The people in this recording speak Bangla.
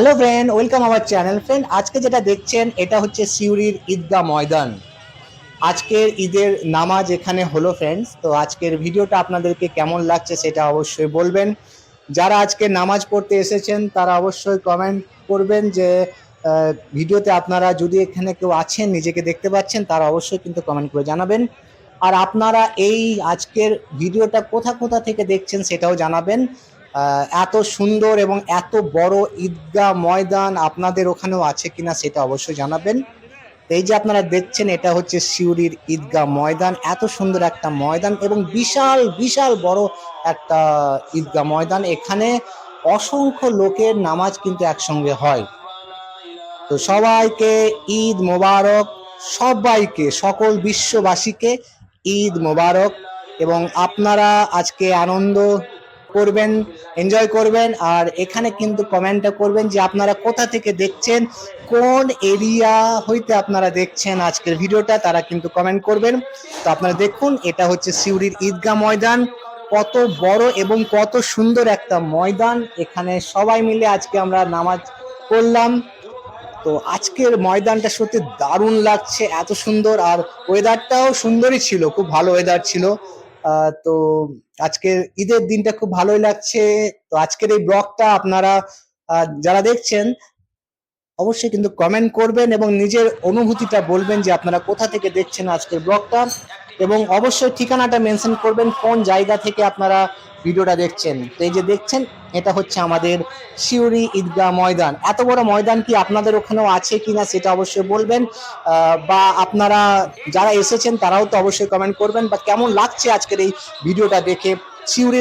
Hello friend welcome our channel friend আজকে যেটা দেখছেন, এটা হচ্ছে সিউড়ির ঈদগাহ ময়দান। আজকের ঈদের নামাজ এখানে হলো ফ্রেন্ডস তো আজকের ভিডিওটা আপনাদেরকে কেমন লাগছে সেটা অবশ্যই বলবেন। যারা আজকে নামাজ পড়তে এসেছেন, তারা অবশ্যই কমেন্ট করবেন যে ভিডিওতে আপনারা যদি এখানে কেউ আছেন, নিজেকে দেখতে পাচ্ছেন, তারা অবশ্যই কিন্তু কমেন্ট করে জানাবেন। আর আপনারা এই আজকের ভিডিওটা কোথা কোথা থেকে দেখছেন, সেটাও জানাবেন। এত সুন্দর এবং এত বড় ঈদগাহ ময়দান আপনাদের ওখানেও আছে কিনা সেটা অবশ্যই জানাবেন। এই যে আপনারা দেখছেন, এটা হচ্ছে সিউড়ির ঈদগাহ ময়দান। এত সুন্দর একটা ময়দান এবং বিশাল বিশাল বড় একটা ঈদগাহ ময়দান। এখানে অসংখ্য লোকের নামাজ কিন্তু একসঙ্গে হয়। তো সবাইকে ঈদ মোবারক, সবাইকে, সকল বিশ্ববাসীকে ঈদ মোবারক। এবং আপনারা আজকে আনন্দ করবেন এনজয় করবেন, আর এখানে কিন্তু কমেন্টটা করবেন যে আপনারা কোথা থেকে দেখছেন, কোন এরিয়া হইতে আপনারা দেখছেন আজকের ভিডিওটা, তারা কিন্তু কমেন্ট করবেন। তো আপনারা দেখুন, এটা হচ্ছে সিউড়ির ঈদগাহ ময়দান। কত বড় এবং কত সুন্দর একটা ময়দান। এখানে সবাই মিলে আজকে আমরা নামাজ পড়লাম। তো আজকের ময়দানটা সত্যি দারুণ লাগছে, এত সুন্দর। আর ওয়েদারটাও সুন্দরই ছিল, খুব ভালো ওয়েদার ছিল। তো আজকের ঈদের দিনটা খুব ভালোই লাগছে। তো আজকের এই ব্লগটা আপনারা যারা দেখছেন, অবশ্যই কিন্তু কমেন্ট করবেন এবং নিজের অনুভূতিটা বলবেন যে আপনারা কোথা থেকে দেখছেন আজকের ব্লগটা। এবং অবশ্যই ঠিকানাটা মেনশন করবেন, কোন জায়গা থেকে আপনারা ভিডিওটা দেখছেন। তো এই যে দেখছেন, এটা হচ্ছে আমাদের শিউরি ঈদগাহ ময়দান। এত বড় ময়দান কি আপনাদের ওখানেও আছে কি না সেটা অবশ্যই বলবেন বা আপনারা যারা এসেছেন তারাও তো অবশ্যই কমেন্ট করবেন, বা কেমন লাগছে আজকের এই ভিডিওটা দেখে শিউরি